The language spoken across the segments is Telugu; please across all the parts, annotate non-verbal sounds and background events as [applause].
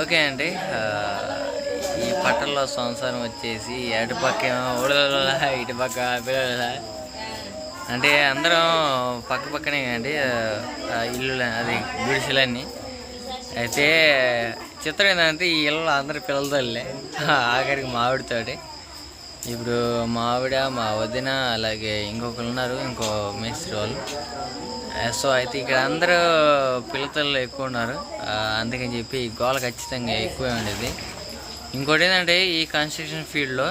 ఓకే అండి. ఈ పట్టణంలో సంవత్సరం వచ్చేసి అటుపక్క ఏమో ఊళ్ళ ఇటుపక్క పిల్లల. అంటే అందరం పక్క పక్కనే అండి ఇల్లు అది గుడిసెలన్నీ. అయితే చిత్రం ఏంటంటే ఈ ఇళ్ళలో అందరు పిల్లలతోళ్ళే ఆఖరికి మావిడితోటి ఇప్పుడు మావిడ మా వదిన అలాగే ఇంకొకరు ఉన్నారు ఇంకో మేస్త్రి వాళ్ళు. సో అయితే ఇక్కడ అందరూ పిల్లతల్లో ఎక్కువ ఉన్నారు. అందుకని చెప్పి గోల ఖచ్చితంగా ఎక్కువే ఉండేది. ఇంకోటి ఏంటంటే ఈ కన్స్ట్రక్షన్ ఫీల్డ్లో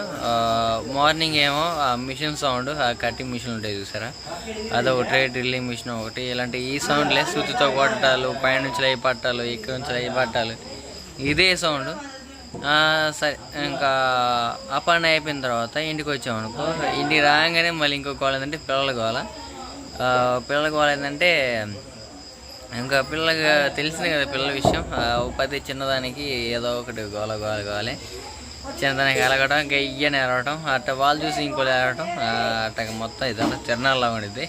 మార్నింగ్ ఏమో ఆ మిషన్ సౌండ్ ఆ కటింగ్ మిషన్ ఉంటాయి చూసారా? అదొకటి డ్రిల్లింగ్ మిషన్ ఒకటి ఇలాంటి ఈ సౌండ్లే సుత్తితో కొట్టడాలు పైనుంచి లై పట్టాలు ఇక్కడ నుంచి లై పట్టాలు. ఇదే సౌండ్ సరే ఇంకా అప్ అండ్ అయిపోయిన తర్వాత ఇంటికి వచ్చామనుకో ఇంటికి రాగానే మళ్ళీ ఇంకో గోల ఏంటంటే పిల్లల గోల. పిల్లలకు పిల్లల ఏంటంటే ఇంకా పిల్లలకు తెలిసింది కదా పిల్లల విషయం. ఉపాధి ప్రతి చిన్నదానికి ఏదో ఒకటి గోల గోల గోలే. చిన్నదానికి ఎలగడం ఇంకా ఇయ్యని ఎరగటం అట్ట వాళ్ళు చూసి ఇంకోటి ఎరగటం అట్ట మొత్తం ఇదంతా తిరణాల్లో ఉండిద్ది.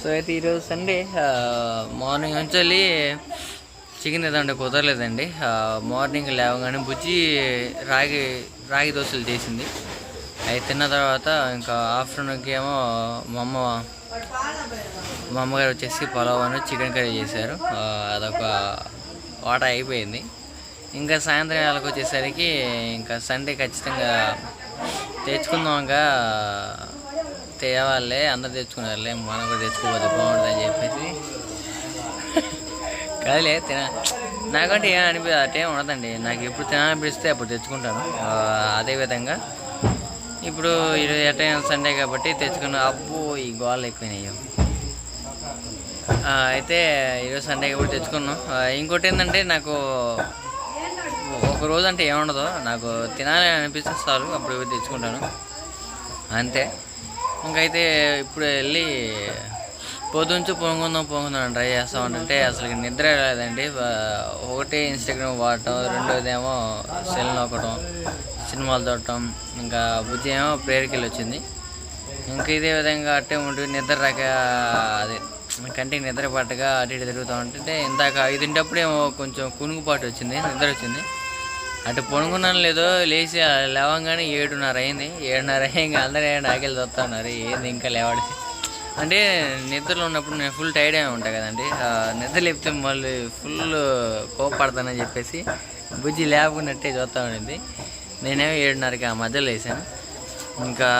సో అయితే ఈరోజు సండే మార్నింగ్ నుంచి వెళ్ళి చికెన్ ఏదంటే కుదరలేదండి. మార్నింగ్ లేవగానే బుజ్జి రాగి రాగి దోశలు చేసింది. అవి తిన్న తర్వాత ఇంకా ఆఫ్టర్నూన్కి ఏమో మా అమ్మ మా అమ్మగారు వచ్చేసి పలావ్ అని చికెన్ కర్రీ చేశారు. అదొక వాట అయిపోయింది. ఇంకా సాయంత్రం వేళకు వచ్చేసరికి ఇంకా సండే ఖచ్చితంగా తెచ్చుకుందాంగా తేవాళ్ళే అందరు తెచ్చుకున్నారులే మనం కూడా తెచ్చుకోవద్దు బాగుంటుంది అని చెప్పేసి. కాదులే తిన నాకంటే ఏం అనిపిస్తుంది అట్టే ఉండదండి. నాకు ఎప్పుడు తినాలనిపిస్తే అప్పుడు తెచ్చుకుంటాను. అదేవిధంగా ఇప్పుడు ఈరోజు ఎట్టైనా సండే కాబట్టి తెచ్చుకున్న అప్పు ఈ గోళ్ళు అయిపోయినాయి అయితే ఈరోజు సండే కూడా తెచ్చుకున్నాం. ఇంకోటి ఏంటంటే నాకు ఒక రోజు అంటే ఏముండదు. నాకు తినాలని అనిపిస్తే చాలు అప్పుడు తెచ్చుకుంటాను. అంతే. ఇంకైతే ఇప్పుడు వెళ్ళి పొద్దుంచి పొంగుందాం పొంగుందాం ట్రై చేస్తాం ఉంటుంటే అసలు నిద్ర లేదండి ఒకటి ఇన్స్టాగ్రామ్ వాడటం రెండోది ఏమో సెల్ నొక్కడం సినిమాలు చూడటం ఇంకా బుద్ధి ఏమో ప్రేయర్కి వెళ్ళి వచ్చింది. ఇంకా ఇదే విధంగా అట్టే ఉంటుంది. నిద్ర రాక అదే కంటికి నిద్ర పట్టగా అటు ఇటు తిరుగుతూ ఉంటుంటే ఇందాక ఐదింటప్పుడేమో కొంచెం కునుగుపాటు వచ్చింది నిద్ర వచ్చింది. అటు పొనుకున్నాను లేదో లేచి లేవంగానే ఏడున్నర అయింది. ఏడున్నర ఇంకా అందరూ నాకెళ్ళి చూస్తా ఉన్నారు ఏంది ఇంకా లేవాడు? అంటే నిద్రలో ఉన్నప్పుడు నేను ఫుల్ టైర్డ్ అయి ఉంటాను కదండి. ఆ నిద్ర లేపితే మళ్ళీ ఫుల్ కోపడతానని చెప్పేసి బుజ్జి లేపుకున్నట్టే చూస్తూ ఉండింది. నేనేమో ఏడున్నరకి ఆ మధ్యలో వేసాను ఇంకా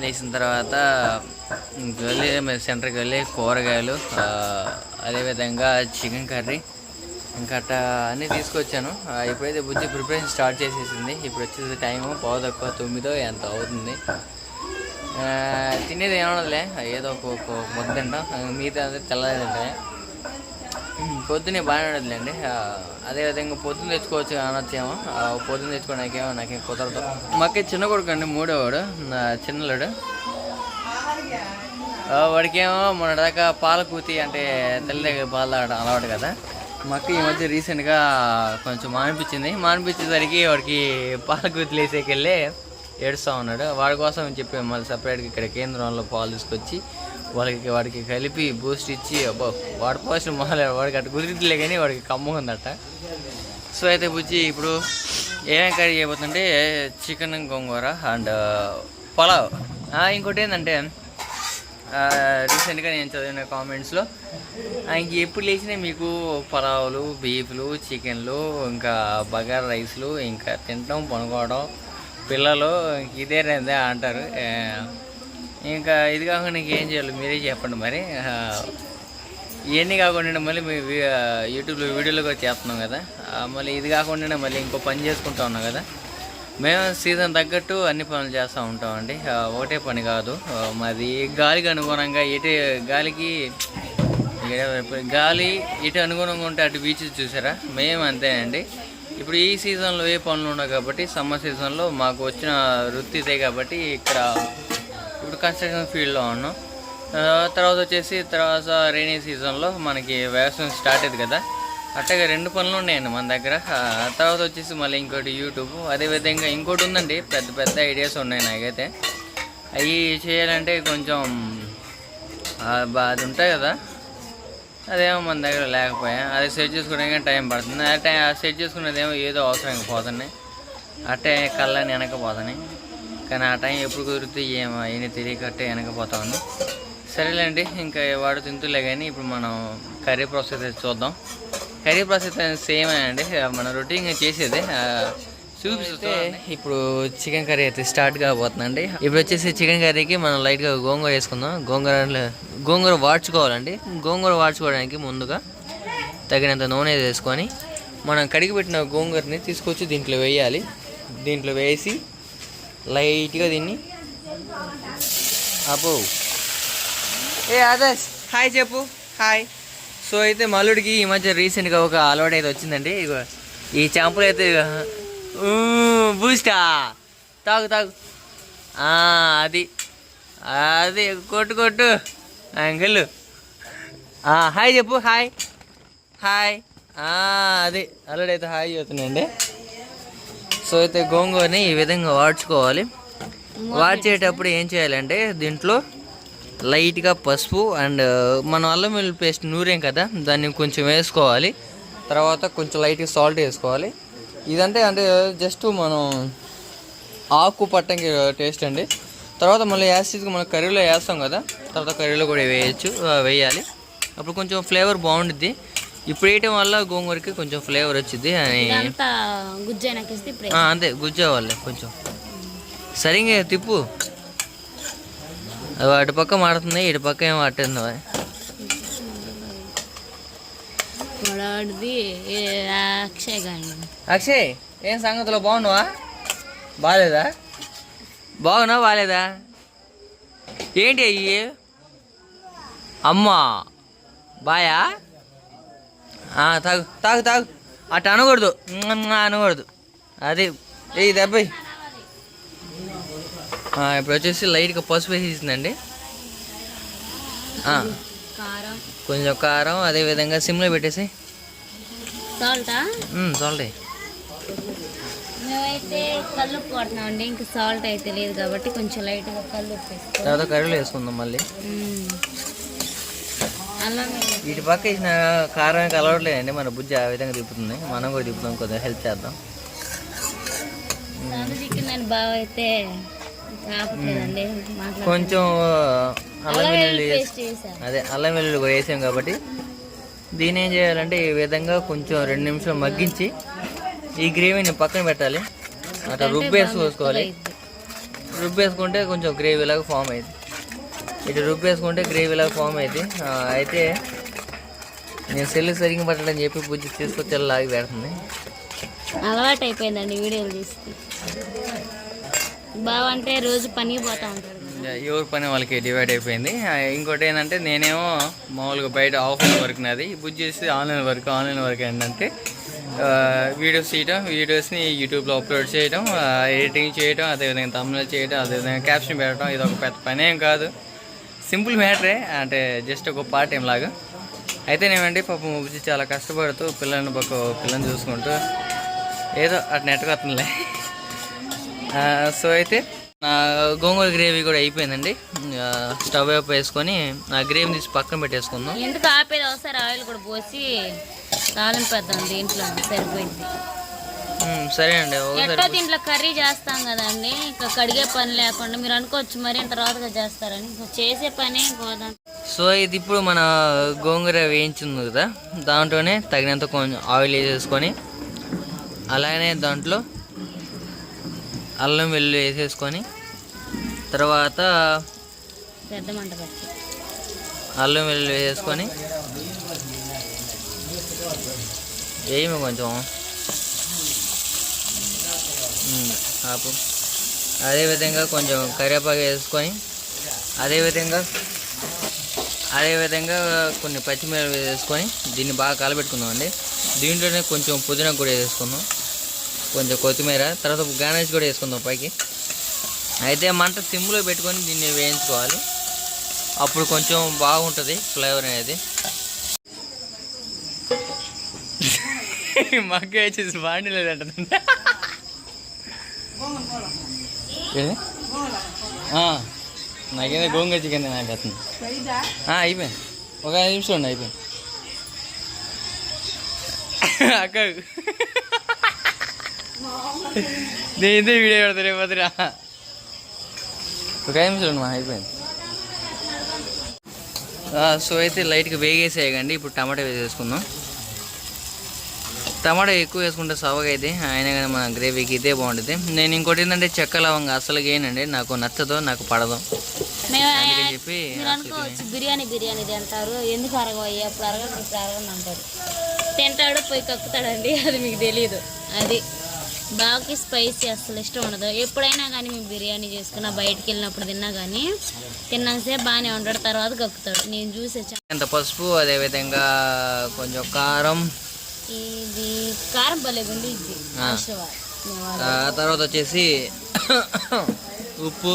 లేచిన తర్వాత ఇంక వెళ్ళి సెంటర్కి వెళ్ళి కూరగాయలు అదేవిధంగా చికెన్ కర్రీ ఇంకా అట్లా అన్నీ తీసుకొచ్చాను. ఇప్పుడైతే బుజ్జి ప్రిపరేషన్ స్టార్ట్ చేసేసింది. ఇప్పుడు వచ్చేసి టైము పావు తక్కువ తొమ్మిదో ఎంత అవుతుంది. తినేది ఏమన్నదిలే ఏదో ఒక ముద్దంట మిగతా అంతా తెల్లది పొద్దునే బాగానే ఉండదులేండి. అదేవిధంగా పొద్దున్న తెచ్చుకోవచ్చు అనొచ్చేమో. ఆ, పొద్దున్న నాకు నాకేం కుదరదు. మాకే చిన్న కొడుకు అండి మూడోవాడు చిన్నలోడు వాడికేమో మొన్న దాకా పాలకూతి అంటే తల్లి దగ్గర పాలు తాగడం అలవాటు కదా. మాకు ఈ మధ్య రీసెంట్గా కొంచెం మానిపించింది. మానిపించేసరికి వాడికి పాలకూతులు వేసేకెళ్ళి ఏడుస్తూ ఉన్నాడు. వాడి కోసం చెప్పి మళ్ళీ సపరేట్గా ఇక్కడ కేంద్రంలో పాలు తీసుకొచ్చి వాళ్ళకి వాడికి కలిపి బూస్ట్ ఇచ్చి అబ్బో వాడి పోసిన మొదలు వాడికి అటు కుదిరిద్దిలే కానీ వాడికి కమ్మ ఉందట. సో అయితే బుజ్జి ఇప్పుడు ఏమేమి కర్రీ చేయబోతుంటే చికెన్ గోంగూర అండ్ పలావ్. ఇంకోటి ఏంటంటే రీసెంట్గా నేను చదివిన కామెంట్స్లో ఇంక ఎప్పుడు లేచినా మీకు పొలావులు బీఫ్లు చికెన్లు ఇంకా బగార్ రైస్లు ఇంకా తినడం పనుకోవడం పిల్లలు ఇంక ఇదే రేదే అంటారు. ఇంకా ఇది కాకుండా ఇంకేం చేయాలి? మీరే చెప్పండి మరి. ఇవన్నీ కాకుండా మళ్ళీ మీ యూట్యూబ్లో వీడియోలు కూడా చేస్తున్నాం కదా. మళ్ళీ ఇది కాకుండా మళ్ళీ ఇంకో పని చేసుకుంటా ఉన్నాం కదా. మేము సీజన్ తగ్గట్టు అన్ని పనులు చేస్తూ ఉంటామండి ఒకటే పని కాదు. మాది గాలికి అనుగుణంగా ఎటు గాలికి గాలి ఇటు అనుగుణంగా ఉంటే అటు బీచ్ చూసారా? మేము అంతేనండి ఇప్పుడు ఈ సీజన్లో ఏ పనులు ఉండవు కాబట్టి సమ్మర్ సీజన్లో మాకు వచ్చిన వృత్తి ఇదే కాబట్టి ఇక్కడ ఇప్పుడు కన్స్ట్రక్షన్ ఫీల్డ్లో ఉన్నాం. తర్వాత వచ్చేసి తర్వాత రైనీ సీజన్లో మనకి వ్యవసాయం స్టార్ట్ అయింది కదా. అట్టగా రెండు పనులు ఉన్నాయండి మన దగ్గర. తర్వాత వచ్చేసి మళ్ళీ ఇంకోటి యూట్యూబ్ అదేవిధంగా ఇంకోటి ఉందండి. పెద్ద పెద్ద ఐడియాస్ ఉన్నాయి నాకైతే. అవి చేయాలంటే కొంచెం బాధ బా- అది ఉంటాయి కదా. అదేమో మన దగ్గర లేకపోయా. అది సెట్ చేసుకోవడానికి టైం పడుతుంది. ఆ టైం సెట్ చేసుకునేదేమో ఏదో అవసరం పోతున్నాయి. అట్టే కళ్ళని వెనకపోతున్నాయి కానీ ఆ టైం ఎప్పుడు కుదిరితే ఏమో ఏమి తెలియక అట్టే వెనకపోతా ఉంది. సరేలేండి ఇంకా వాడు తింటులే కానీ ఇప్పుడు మనం కర్రీ ప్రాసెస్ చూద్దాం. కర్రీ ప్రాసెస్ సేమ్ అండి మన రొటీన్ చేసేది చూపిస్తే ఇప్పుడు చికెన్ కర్రీ అయితే స్టార్ట్ కాబోతుందండి ఇప్పుడు వచ్చేసి చికెన్ కర్రీకి మనం లైట్గా గోంగూర వేసుకుందాం. గోంగూర గోంగూర వాడ్చుకోవాలండి గోంగూర వాడ్చుకోవడానికి ముందుగా తగినంత నూనె వేసుకొని మనం కడిగి పెట్టిన గోంగూరని తీసుకొచ్చి దీంట్లో వేయాలి. దీంట్లో వేసి లైట్గా దీన్ని అబ్బో. ఏ ఆదర్శ్ హాయ్ చెప్పు. హాయ్. సో అయితే మల్లుడికి ఈ మధ్య రీసెంట్గా ఒక అలవాటు అయితే వచ్చిందండి. ఇగో ఈ చాంపులు అయితే బూస్టా. తాగు తాగు. అది. అది కొట్టు కొట్టు. అంకుల్ హాయ్ చెప్పు హాయ్. హాయ్. అది. అలవాటు అయితే హాయ్ చెప్తున్నాండి సో అయితే గోంగూరని ఈ విధంగా వాడ్చుకోవాలి. వాడ్చేటప్పుడు ఏం చేయాలంటే దీంట్లో లైట్గా పసుపు అండ్ మనం అల్లం వెల్లుల్లి పేస్ట్ నూరేం కదా దాన్ని కొంచెం వేసుకోవాలి. తర్వాత కొంచెం లైట్గా సాల్ట్ వేసుకోవాలి. ఇదంటే అంటే జస్ట్ మనం ఆకు పట్టంకి టేస్ట్ అండి. తర్వాత మళ్ళీ యాసిడ్గా మనం కర్రీలో వేస్తాం కదా తర్వాత కర్రీలో కూడా వేయచ్చు వేయాలి. అప్పుడు కొంచెం ఫ్లేవర్ బాగుంటుంది ఇప్పుడు వేయటం వల్ల గోంగూరకి కొంచెం ఫ్లేవర్ వచ్చింది అని అంతే గుజ్జేవాళ్ళే కొంచెం. సరిగ్గా తిప్పు. అవి అటు పక్క మాడుతుంది ఇటు పక్క ఏం వాడిది అక్షయ్ ఏం సంగతిలో బాగున్నావా? బాగాలేదా బాగున్నావా బాగాలేదా ఏంటి అయ్యి? అమ్మా బాయా? తాగు తాగు తాగు. అటు అనకూడదు. అనకూడదు. అది ఏ దెబ్బై. ఇప్పుడు వచ్చేసి లైట్గా పసుపు వేసేసిందండి. కొంచెం కారం అదే విధంగా సిమ్లో పెట్టేసి. సాల్టా? సాల్ట్. మేమైతే కల్లుప్పు కొడుతున్నామండి ఇంకా సాల్ట్ అయితే లేదు కాబట్టి కొంచెం లైట్గా కల్లుప్పు వేసుకో తర్వాత కర్రీలో వేసుకుందాం మళ్ళీ. వీటి పక్క ఇచ్చిన కారం కలవట్లేదండి మన బుజ్జి ఆ విధంగా తిప్పుతుంది. మనం కూడా తిప్పుదాం కొద్దిగా హెల్ప్ చేద్దాం. బాగా అయితే కొంచెం అల్లం వెల్లుల్లి అదే అల్లం వెల్లుల్లి వేసాం కాబట్టి దీని ఏం చేయాలంటే ఈ విధంగా కొంచెం రెండు నిమిషాలు మగ్గించి ఈ గ్రేవీని పక్కన పెట్టాలి. అట్లా రుబ్బేసి పోసుకోవాలి. రుబ్బేసుకుంటే కొంచెం గ్రేవీ లాగా ఫామ్ అయింది. ఇటు రుబ్బేసుకుంటే గ్రేవీ లాగా ఫామ్ అయింది అయితే నేను సెల్ సరిగ్గా పట్టడని చెప్పి బుజ్జి తీసుకొచ్చి లాగి పెడుతుంది. అలవాటు అయిపోయిందండి వీడియోలు తీసి బావ అంటే రోజు పనికి పోతా ఉంటాడు. ఇంకా ఎవరి పని వాళ్ళకి డివైడ్ అయిపోయింది. ఇంకోటి ఏంటంటే నేనేమో మామూలుగా బయట ఆఫ్లైన్ వర్క్ నాది. బుజ్ చేసి ఆన్లైన్ వర్క్ ఆన్లైన్ వర్క్ ఏంటంటే వీడియోస్ చేయటం వీడియోస్ని యూట్యూబ్లో అప్లోడ్ చేయడం ఆ, ఎడిటింగ్ చేయడం అదేవిధంగా తమిళ చేయడం అదేవిధంగా క్యాప్షన్ పెట్టడం ఇది ఒక పెద్ద పని ఏం కాదు. సింపుల్ మ్యాటరే అంటే జస్ట్ ఒక పార్ట్ టైం లాగా. అయితే నేమండి పాపం బుజ్జి చాలా కష్టపడుతూ పిల్లల్ని ఒక పిల్లని చూసుకుంటూ ఏదో అటు నెట్టుకొస్తుందిలే. సో అయితే నా గోంగూర గ్రేవీ కూడా అయిపోయిందండి. స్టవ్ వైపు వేసుకొని ఆ గ్రేవీ తీసి పక్కన పెట్టేసుకుందాం. ఎందుకు ఆపేది? ఒకసారి ఆయిల్ కూడా పోసి తాలింపేద్దాం దీంట్లో సరిపోయింది. సరే అండి ఎట్టో దీంట్లో కర్రీ చేస్తాం కదండి ఇంకా కడిగే పని లేకుండా మీరు అనుకోవచ్చు మరి తర్వాతగా చేస్తారని. చేసే పని పోదాం. సో ఇది ఇప్పుడు మన గోంగూర వేయించింది కదా దాంట్లోనే తగినంత కొంచెం ఆయిల్ వేసేసుకొని అలానే దాంట్లో అల్లం వెల్లుల్లి వేసేసుకొని తర్వాత అల్లం వెల్లుల్లి వేసుకొని వేయము కొంచెం? ఆపు. అదేవిధంగా కొంచెం కరివేపాకు వేసుకొని అదేవిధంగా అదేవిధంగా కొన్ని పచ్చిమిరపకాయలు వేసుకొని దీన్ని బాగా కలబెట్టుకుందామండి దీంట్లోనే కొంచెం పుదీనా కూడా వేసుకుందాం. కొంచెం కొత్తిమీర తర్వాత గానేజ్ కూడా వేసుకుందాం పైకి. అయితే మంట సిమ్లో పెట్టుకొని దీన్ని వేయించుకోవాలి. అప్పుడు కొంచెం బాగుంటుంది ఫ్లేవర్ అనేది. మగ్గ వచ్చేసి బాండి నాకేదో గోంగూర చికెన్ నాకు అతను అయిపోయింది. ఒక ఐదు నిమిషాలు ఉండి అయిపోయింది. అక్క. నేను వీడియో పెడతాను వదిరా ఒక ఐదు నిమిషాలు మా అయిపోయింది. సో అయితే లైట్గా వేగేసేయకండి ఇప్పుడు టమాటా వేసేసుకుందాం టమాటా ఎక్కువ వేసుకుంటే సవగా అయితే అయినా కానీ మన గ్రేవీకి ఇదే బాగుంటుంది నేను ఇంకోటి ఏంటంటే చెక్క లవంగా అసలు ఏనండి నాకు నచ్చదు నాకు పడదు. అందుకని చెప్పి అనుకోవచ్చు బిర్యానీ బిర్యానీ తింటారు. ఎందుకు అరగవయ్యా? అప్పుడు అరగదు ఇప్పుడు అరగని అంటారు. తింటాడు పోయి కక్కుతాడండి. అది మీకు తెలియదు అది బాగా స్పైసీ అసలు ఇష్టం ఉండదు. ఎప్పుడైనా కానీ మేము బిర్యానీ చేసుకున్నా బయటికి వెళ్ళినప్పుడు తిన్నా కానీ తిన్నాసేపు బాగానే ఉంటాడు తర్వాత కక్కుతాడు. నేను చూసే ఎంత పసుపు అదేవిధంగా కొంచెం కారం ఇది కారం భలే తర్వాత వచ్చేసి [coughs] ఉప్పు.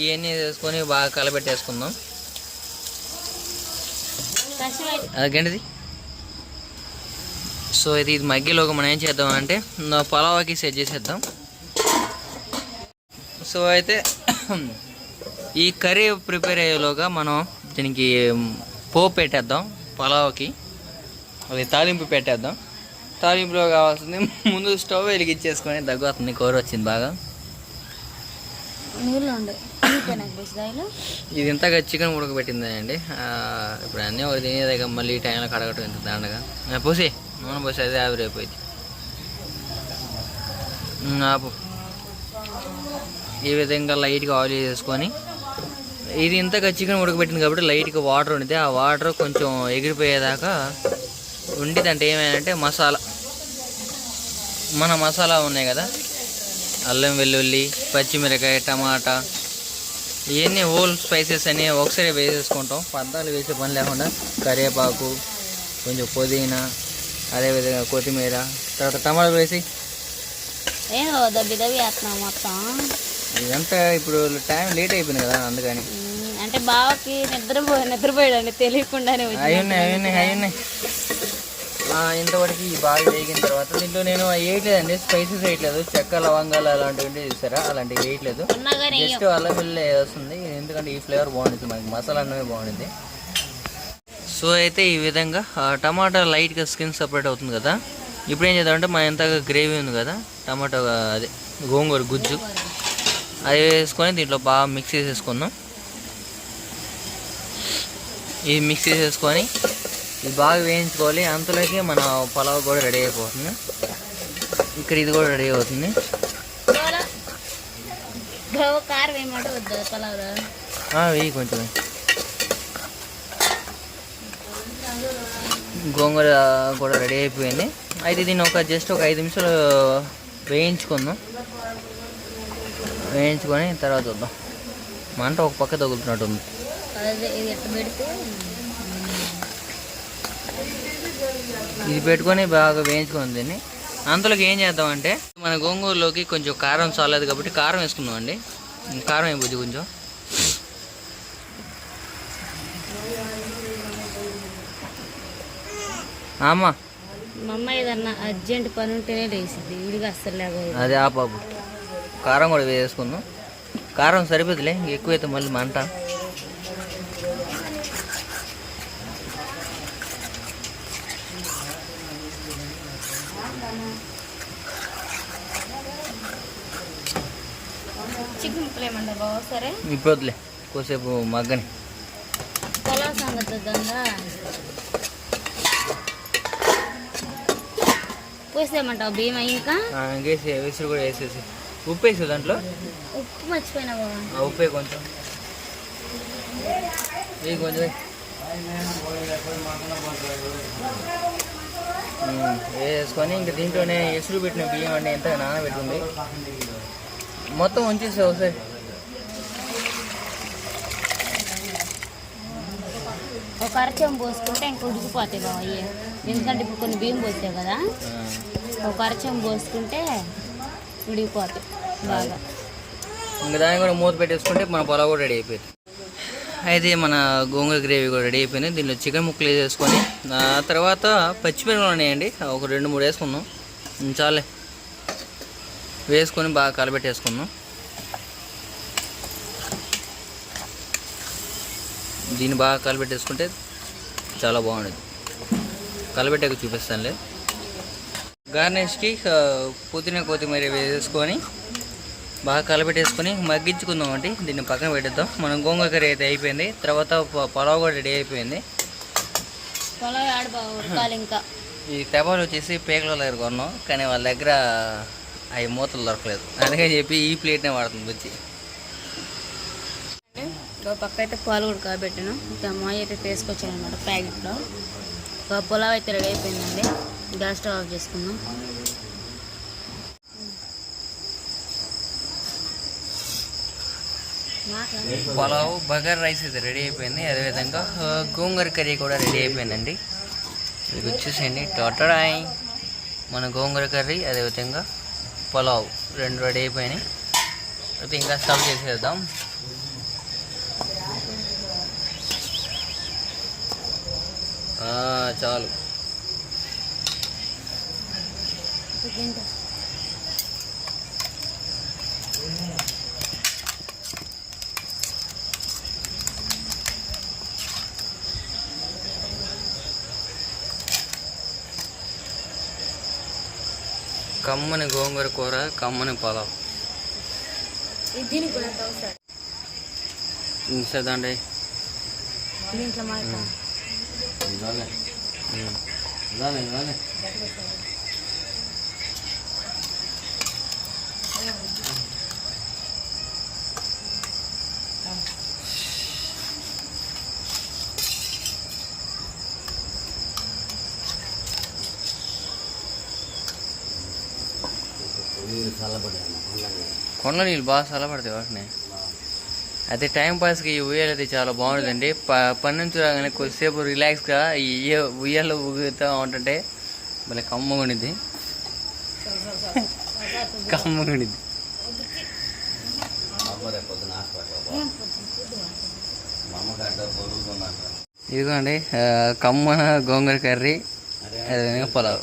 ఇవన్నీ వేసుకొని బాగా కలబెట్టేసుకుందాం. అదేంటిది సో ఇది ఇది మగ్గిలోకి మనం ఏం చేద్దాం అంటే పలావాకి సెట్ చేసేద్దాం. సో అయితే [coughs] ఈ కర్రీ ప్రిపేర్ అయ్యేలోగా మనం దీనికి పోపు పెట్టేద్దాం పలావ్కి. అది తాలింపు పెట్టేద్దాం. తాలింపులో కావాల్సింది ముందు స్టవ్ వెలిగించేసుకొని దగ్గు వస్తుంది కూర వచ్చింది బాగా. ఇది ఇంతగా చికెన్ ఉడకబెట్టింది అండి ఇప్పుడు అన్నీ ఒక తినేదే మళ్ళీ ఈ టైంలో కడగటం ఎంత దండగా పోసి నూనె పోసి అదే ఆవిరైపోయింది ఆపు. ఈ విధంగా లైట్గా ఆయిల్ వేసుకొని ఇది ఇంతగా చికెన్ ఉడకబెట్టింది కాబట్టి లైట్గా వాటర్ ఉండితే ఆ వాటర్ కొంచెం ఎగిరిపోయేదాకా ఉండి దాంట్లో ఏమైందంటే మసాలా. మన మసాలా ఉన్నాయి కదా. అల్లం వెల్లుల్లి పచ్చిమిరకాయ టమాటా ఇవన్నీ హోల్ స్పైసెస్ అన్ని ఒకసారి వేసేసుకుంటాం. పద్దాలు వేసే పని లేకుండా కరివేపాకు కొంచెం పుదీనా అదేవిధంగా కొత్తిమీర తర్వాత టమాటాలు వేసి. ఇదంతా ఇప్పుడు టైం లేట్ అయిపోయింది కదా అందుకని. అంటే బావకి నిద్రపో నిద్రపోయాడండి తెలియకుండానే వచ్చి అవి ఉన్నాయి. ఇంతవరకు ఈ బాగా వేగిన తర్వాత దీంట్లో నేను వేయట్లేదండి స్పైసెస్ వేయట్లేదు చెక్క లవంగాలు అలాంటివి ఉంటే చూసారా? అలాంటివి వేయట్లేదు. జస్ట్ అల్లం వెల్లుల్లి వస్తుంది. ఎందుకంటే ఈ ఫ్లేవర్ బాగుంటుంది మనకి మసాలా అన్నమే బాగుంటుంది. సో అయితే ఈ విధంగా టమాటా లైట్గా స్కిన్ సపరేట్ అవుతుంది కదా. ఇప్పుడు ఏం చేద్దామంటే మన ఎంతగా గ్రేవీ ఉంది కదా టమాటా అదే గోంగూర గుజ్జు అది వేసుకొని దీంట్లో బాగా మిక్స్ చేసేసుకుందాం. ఇది మిక్స్ చేసేసుకొని ఇది బాగా వేయించుకోవాలి. అంతలోకి మన పలావ్ కూడా రెడీ అయిపోతుంది. ఇక్కడ ఇది కూడా రెడీ అవుతుంది. వెయ్యి కొంచెం. గోంగూర కూడా రెడీ అయిపోయింది. అయితే దీన్ని ఒక జస్ట్ ఒక ఐదు నిమిషాలు వేయించుకుందాం. వేయించుకొని తర్వాత వద్దాం. మంట ఒక పక్క తగులుతున్నట్టు ఉంది అదే ఇది పెట్టుకొని బాగా వేయించుకొని దీన్ని. అంతలోకి ఏం చేద్దామంటే మన గోంగూరలోకి కొంచెం కారం చాలేదు కాబట్టి కారం వేసుకుందాం అండి కారం అయిపోద్ది కొంచెం. ఆమా మా అమ్మ ఏదన్నా అర్జెంట్ పని ఉంటేనే లేచింది విడిగా అస్సలు లేకపోయేది అదే ఆ పాపు కారం కూడా వేసుకుందాం. కారం సరిపోతులే ఎక్కువైతే మళ్ళీ మంట. చికెన్ ముక్కలు ఏమంటే బావ సరే? ఇప్పుడు వద్దులే కొద్దిసేపు మగ్గని. పొలం సంగతి పూసేమంటావు బియ్యం ఇంకా? విసురు కూడా వేసేసి. ఉప్పు వేసి దాంట్లో? ఉప్పు మర్చిపోయినా బాబా ఆ ఉప్పే కొంచెం. ఇది కొంచెం వేసుకొని ఇంక దీంట్లోనే ఎసురు పెట్టిన బియ్యం అంటే ఎంత నానబెట్టింది. మొత్తం ఉంచేసి ఒకసారి. ఒక అరచం పోసుకుంటే ఇంకా ఉడికిపోతాయి అయ్యే ఎందుకంటే ఇప్పుడు కొన్ని బియ్యం పోసావు కదా? ఒక అరచం పోసుకుంటే ఉడికిపోతాయి బాగా. ఇంకా దాన్ని కూడా మూత పెట్టేసుకుంటే మన పొలం కూడా రెడీ అయిపోయింది అయితే మన గోంగూర గ్రేవీ కూడా రెడీ అయిపోయింది. దీనిలో చికెన్ ముక్కలు వేసేసుకొని ఆ తర్వాత పచ్చిమిరపకాయలు ఉన్నాయండి. ఒక రెండు మూడు వేసుకుందాం. చాలే. వేసుకొని బాగా కలబెట్టేసుకుందాం. దీన్ని బాగా కలబెట్టేసుకుంటే చాలా బాగుంటుంది కలబెట్టాక చూపిస్తానులే. గార్నిష్కి పుదీనా కొత్తిమీర వేసుకొని బాగా కలబెట్టేసుకొని మగ్గించుకుందాం అండి. దీన్ని పక్కన పెట్టేద్దాం. మనం గోంగూర కర్రీ అయితే అయిపోయింది. తర్వాత పలావ్ కూడా రెడీ అయిపోయింది. ఇంకా. ఈ తెబాలు వచ్చేసి పేకల దగ్గర కొన్నాం. కానీ వాళ్ళ దగ్గర అవి మూతలు దొరకలేదు. అందుకని చెప్పి ఈ ప్లేట్నే వాడుతుంది వచ్చి పక్క అయితే పాలు కూడా కాబెట్టాను ఇంకా అమ్మాయి అయితే తీసుకొచ్చాను అనమాట ప్యాకెట్లో. ఒక పులావ్ అయితే రెడీ అయిపోయిందండి. గ్యాస్ స్టవ్ ఆఫ్ చేసుకుందాం. పలావ్ బగర్ రైస్ అయితే రెడీ అయిపోయింది. అదేవిధంగా గోంగూర కర్రీ కూడా రెడీ అయిపోయిందండి. ఇది వచ్చేసేయండి. టోటడాయ్. మన గోంగూర కర్రీ అదేవిధంగా పలావ్ రెండు రెడీ అయిపోయినాయి. అయితే ఇంకా స్టవ్ చేసేద్దాం. చాలు. కమ్మని గోంగూర కూర కమ్మని అవసరం సదండి దీంట్లో కొండ నీళ్ళు బాగా చల్లబడతాయి వాటిని. అయితే టైం పాస్కి ఈ ఉయ్యాల అయితే చాలా బాగుంటుందండి. ప పని నుంచి రాగానే కొద్దిసేపు రిలాక్స్గా ఈ ఉయ్యాలు ఊగుతూ ఉంటుంటే మళ్ళీ కమ్మ ఉండిద్ది. కమ్మ ఉండిద్ది. ఇదిగోండి కమ్మన గోంగూర కర్రీ అదేవిధంగా పలావ్.